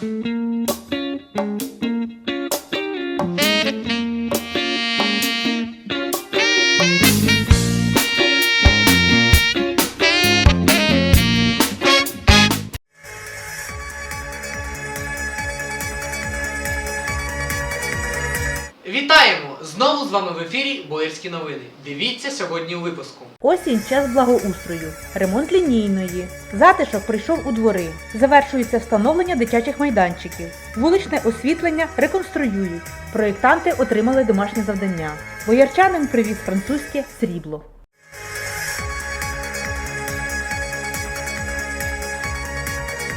Thank you. З вами в ефірі Боярські новини. Дивіться сьогодні у випуску. Осінь час благоустрою, ремонт лінійної. Затишок прийшов у двори. Завершується встановлення дитячих майданчиків. Вуличне освітлення реконструюють. Проєктанти отримали домашнє завдання. Боярчанин привіз французьке срібло.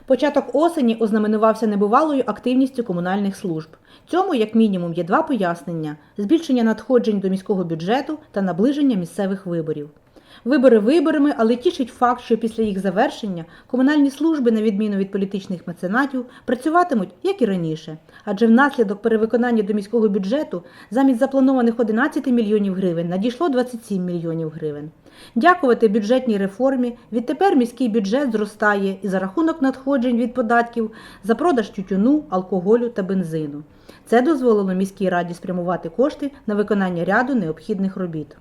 Початок осені ознаменувався небувалою активністю комунальних служб. Цьому, як мінімум, є два пояснення: збільшення надходжень до міського бюджету та наближення місцевих виборів. Вибори виборами, але тішить факт, що після їх завершення комунальні служби, на відміну від політичних меценатів, працюватимуть як і раніше. Адже внаслідок перевиконання до міського бюджету замість запланованих 11 мільйонів гривень надійшло 27 мільйонів гривень. Дякувати бюджетній реформі, відтепер міський бюджет зростає і за рахунок надходжень від податків за продаж тютюну, алкоголю та бензину. Це дозволило міській раді спрямувати кошти на виконання ряду необхідних робіт.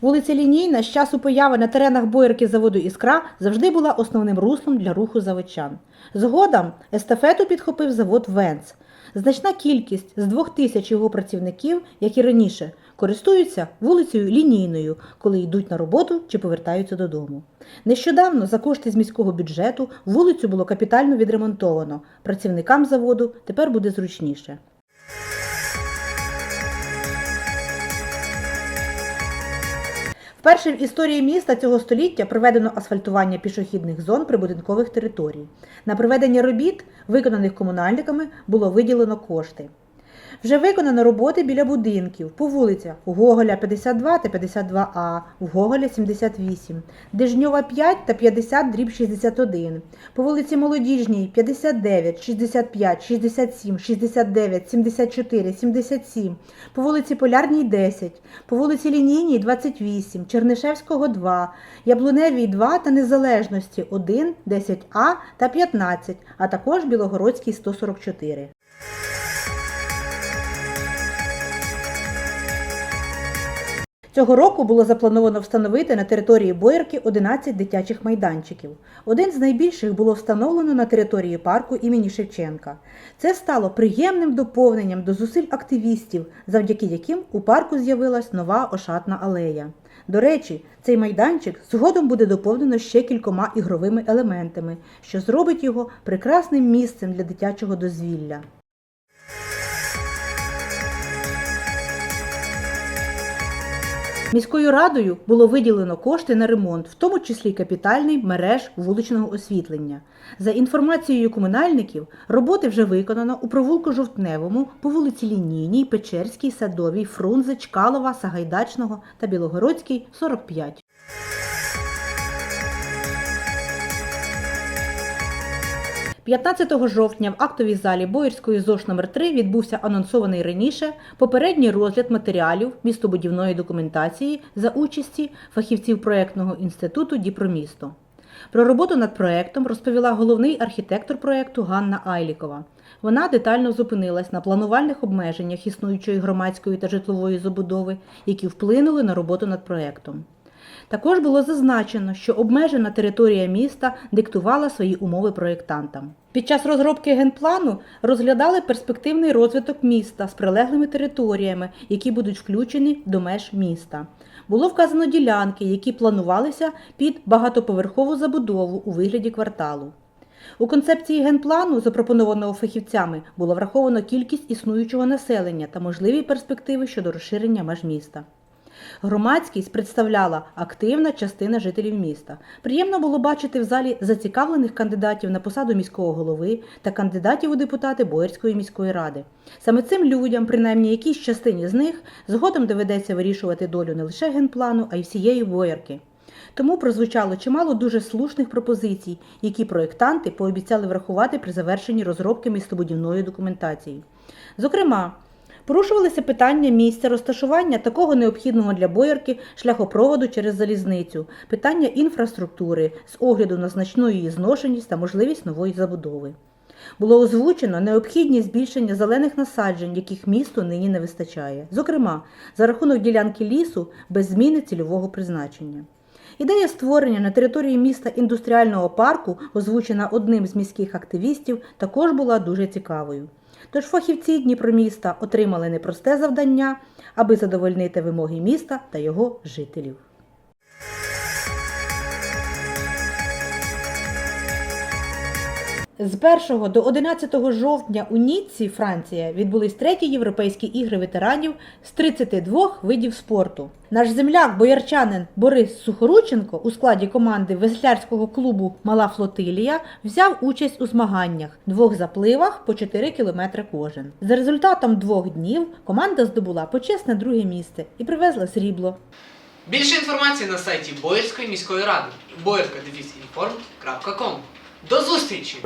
Вулиця Лінійна з часу появи на теренах боярки заводу Іскра завжди була основним руслом для руху заводчан. Згодом естафету підхопив завод Венц. Значна кількість з двох тисяч його працівників, як і раніше, користуються вулицею Лінійною, коли йдуть на роботу чи повертаються додому. Нещодавно за кошти з міського бюджету вулицю було капітально відремонтовано. Працівникам заводу тепер буде зручніше. Вперше в історії міста цього століття проведено асфальтування пішохідних зон прибудинкових територій. На проведення робіт, виконаних комунальниками, було виділено кошти. Вже виконано роботи біля будинків по вулицях Гоголя 52 та 52А, в Гоголя 78, Дежньова 5 та 50 дріб 61, по вулиці Молодіжній 59, 65, 67, 69, 74, 77, по вулиці Полярній 10, по вулиці Лінійній 28, Чернишевського 2, Яблуневій 2 та Незалежності 1, 10А та 15, а також Білогородський 144. Цього року було заплановано встановити на території Боярки 11 дитячих майданчиків. Один з найбільших було встановлено на території парку імені Шевченка. Це стало приємним доповненням до зусиль активістів, завдяки яким у парку з'явилась нова ошатна алея. До речі, цей майданчик згодом буде доповнено ще кількома ігровими елементами, що зробить його прекрасним місцем для дитячого дозвілля. Міською радою було виділено кошти на ремонт, в тому числі капітальний мереж вуличного освітлення. За інформацією комунальників, роботи вже виконано у провулку Жовтневому по вулиці Лінійній, Печерській, Садовій, Фрунзе, Чкалова, Сагайдачного та Білогородській 45. – 15 жовтня в актовій залі Боїрської ЗОШ номер 3 відбувся анонсований раніше попередній розгляд матеріалів містобудівної документації за участі фахівців проєктного інституту Діпромісто. Про роботу над проєктом розповіла головний архітектор проєкту Ганна Айлікова. Вона детально зупинилась на планувальних обмеженнях існуючої громадської та житлової забудови, які вплинули на роботу над проєктом. Також було зазначено, що обмежена територія міста диктувала свої умови проєктантам. Під час розробки генплану розглядали перспективний розвиток міста з прилеглими територіями, які будуть включені до меж міста. Було вказано ділянки, які планувалися під багатоповерхову забудову у вигляді кварталу. У концепції генплану, запропонованого фахівцями, було враховано кількість існуючого населення та можливі перспективи щодо розширення меж міста. Громадськість представляла активна частина жителів міста. Приємно було бачити в залі зацікавлених кандидатів на посаду міського голови та кандидатів у депутати Боярської міської ради. Саме цим людям, принаймні якійсь частині з них, згодом доведеться вирішувати долю не лише генплану, а й всієї боярки. Тому прозвучало чимало дуже слушних пропозицій, які проєктанти пообіцяли врахувати при завершенні розробки містобудівної документації. Зокрема, Порушувалися питання місця розташування такого необхідного для боярки шляхопроводу через залізницю, питання інфраструктури з огляду на значну її зношеність та можливість нової забудови. Було озвучено необхідність збільшення зелених насаджень, яких місту нині не вистачає, зокрема, за рахунок ділянки лісу без зміни цільового призначення. Ідея створення на території міста індустріального парку, озвучена одним з міських активістів, також була дуже цікавою. Тож фахівці Дніпроміста отримали непросте завдання, аби задовольнити вимоги міста та його жителів. З 1 до 11 жовтня у Ніцці, Франція, відбулись треті європейські ігри ветеранів з 32 видів спорту. Наш земляк, боярчанин Борис Сухорученко у складі команди веслярського клубу Мала флотилія взяв участь у змаганнях двох запливах по 4 кілометри кожен. За результатом двох днів команда здобула почесне друге місце і привезла срібло. Більше інформації на сайті Боярської міської ради boярka До зустрічі!